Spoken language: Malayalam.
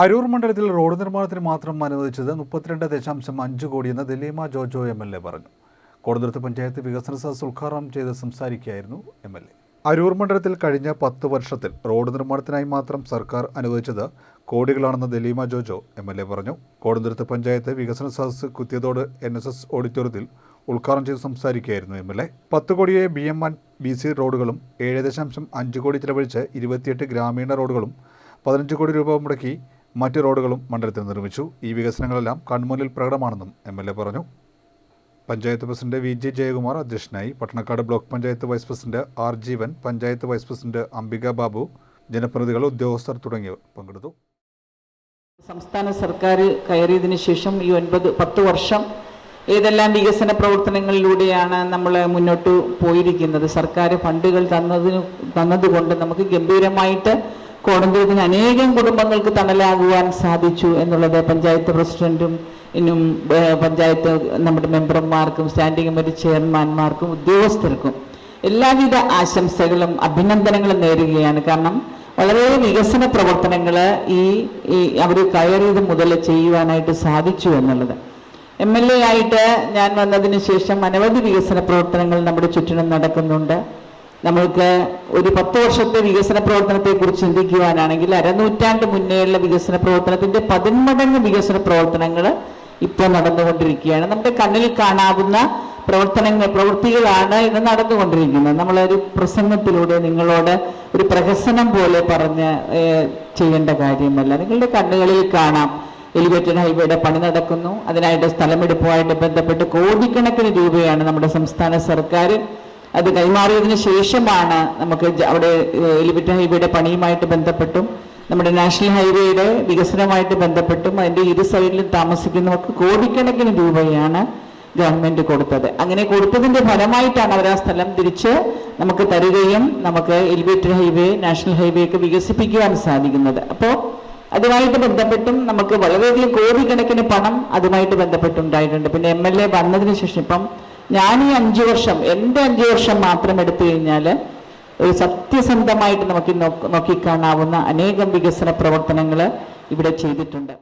അരൂർ മണ്ഡലത്തിൽ റോഡ് നിർമ്മാണത്തിന് മാത്രം അനുവദിച്ചത് മുപ്പത്തിരണ്ട് ദശാംശം അഞ്ച് കോടിയെന്ന് Daleema Jojo M L A പറഞ്ഞു. കൊടുതുരുത്ത് പഞ്ചായത്ത് വികസന സദസ് ഉദ്ഘാടനം ചെയ്ത് സംസാരിക്കുകയായിരുന്നു എം എൽ എ. അരൂർ മണ്ഡലത്തിൽ കഴിഞ്ഞ പത്ത് വർഷത്തിൽ റോഡ് നിർമ്മാണത്തിനായി മാത്രം സർക്കാർ അനുവദിച്ചത് കോടികളാണെന്ന് Daleema Jojo M L A പറഞ്ഞു. കൊടുതുരുത്ത് പഞ്ചായത്ത് വികസന സദസ് കുത്തിയതോട് എൻ എസ് എസ് ഓഡിറ്റോറിയത്തിൽ ഉദ്ഘാടനം ചെയ്ത് സംസാരിക്കുകയായിരുന്നു എം എൽ എ. പത്ത് കോടിയെ B M and B C റോഡുകളും ഏഴ് ദശാംശം അഞ്ച് കോടി ചിലവഴിച്ച് ഇരുപത്തിയെട്ട് ഗ്രാമീണ റോഡുകളും പതിനഞ്ച് കോടി രൂപ മുടക്കി മറ്റ് റോഡുകളും മണ്ഡലത്തിൽ നിർമ്മിച്ചു. ഈ വികസനങ്ങളെല്ലാം കൺമുന്നിൽ പ്രകടമാണെന്നും എം എൽ എ പറഞ്ഞു. Panchayat president V J Jayakumar അധ്യക്ഷനായി Pattanakkad block panchayat vice president R Jeevan panchayat vice president Ambika Babu ജനപ്രതിനിധികൾ ഉദ്യോഗസ്ഥർ തുടങ്ങിയവർ പങ്കെടുത്തു. സംസ്ഥാന സർക്കാർ കയറിയതിന് ശേഷം ഈ ഒൻപത് പത്ത് വർഷം ഏതെല്ലാം വികസന പ്രവർത്തനങ്ങളിലൂടെയാണ് നമ്മൾ മുന്നോട്ട് പോയിരിക്കുന്നത്? സർക്കാർ ഫണ്ടുകൾ തന്നതിന് തന്നതുകൊണ്ട് നമുക്ക് ഗംഭീരമായിട്ട് കോടന്തൂരിന് അനേകം കുടുംബങ്ങൾക്ക് തണലാകുവാൻ സാധിച്ചു എന്നുള്ളത് പഞ്ചായത്ത് പ്രസിഡന്റും ഇന്നും പഞ്ചായത്ത് നമ്മുടെ മെമ്പർമാർക്കും സ്റ്റാൻഡിംഗ് കമ്മിറ്റി ചെയർമാൻമാർക്കും ഉദ്യോഗസ്ഥർക്കും എല്ലാവിധ ആശംസകളും അഭിനന്ദനങ്ങളും നേരുകയാണ്. കാരണം വളരെ വികസന പ്രവർത്തനങ്ങൾ ഈ അവർ കയറിയത് മുതൽ ചെയ്യുവാനായിട്ട് സാധിച്ചു എന്നുള്ളത്. എം എൽ എ ആയിട്ട് ഞാൻ വന്നതിന് ശേഷം അനവധി വികസന പ്രവർത്തനങ്ങൾ നമ്മുടെ ചുറ്റിനും നടക്കുന്നുണ്ട്. നമ്മൾക്ക് ഒരു പത്ത് വർഷത്തെ വികസന പ്രവർത്തനത്തെ കുറിച്ച് ചിന്തിക്കുവാനാണെങ്കിൽ അരനൂറ്റാണ്ട് മുന്നേയുള്ള വികസന പ്രവർത്തനത്തിന്റെ പതിന്മടങ്ങ് വികസന പ്രവർത്തനങ്ങൾ ഇപ്പോൾ നടന്നുകൊണ്ടിരിക്കുകയാണ്. നമ്മുടെ കണ്ണിൽ കാണാവുന്ന പ്രവർത്തനങ്ങൾ പ്രവൃത്തികളാണ് ഇന്ന് നടന്നുകൊണ്ടിരിക്കുന്നത്. നമ്മളൊരു പ്രസംഗത്തിലൂടെ നിങ്ങളോട് ഒരു പ്രഹസനം പോലെ പറഞ്ഞ് ചെയ്യേണ്ട കാര്യമല്ല. നിങ്ങളുടെ കണ്ണുകളിൽ കാണാം. എലിവേറ്റഡ് ഹൈവേയുടെ പണി നടക്കുന്നു. അതിനായിട്ട് സ്ഥലമെടുപ്പുമായിട്ട് ബന്ധപ്പെട്ട് കോടിക്കണക്കിന് രൂപയാണ് നമ്മുടെ സംസ്ഥാന സർക്കാർ അത് കൈമാറിയതിന് ശേഷമാണ് നമുക്ക് അവിടെ എലിവേറ്റഡ് ഹൈവേയുടെ പണിയുമായിട്ട് ബന്ധപ്പെട്ടും നമ്മുടെ നാഷണൽ ഹൈവേയുടെ വികസനവുമായിട്ട് ബന്ധപ്പെട്ടും അതിന്റെ ഇരു സൈഡിലും താമസിക്കുന്നവർക്ക് കോടിക്കണക്കിന് രൂപയാണ് ഗവൺമെന്റ് കൊടുത്തത്. അങ്ങനെ കൊടുത്തതിന്റെ ഫലമായിട്ടാണ് അവർ ആ സ്ഥലം തിരിച്ച് നമുക്ക് തരികയും നമുക്ക് എലിവേറ്റഡ് ഹൈവേ നാഷണൽ ഹൈവേ ഒക്കെ വികസിപ്പിക്കുവാൻ സാധിക്കുന്നത്. അപ്പോൾ അതുമായിട്ട് ബന്ധപ്പെട്ടും നമുക്ക് വളരെയധികം കോടിക്കണക്കിന് പണം അതുമായിട്ട് ബന്ധപ്പെട്ടുണ്ടായിട്ടുണ്ട്. പിന്നെ എം എൽ എ വന്നതിന് ശേഷം ഇപ്പം ഞാൻ ഈ അഞ്ചു വർഷം എന്റെ അഞ്ചു വർഷം മാത്രം എടുത്തു കഴിഞ്ഞാൽ ഒരു സത്യസന്ധമായിട്ട് നമുക്ക് നോക്കി നോക്കിക്കാണാവുന്ന അനേകം വികസന പ്രവർത്തനങ്ങൾ ഇവിടെ ചെയ്തിട്ടുണ്ട്.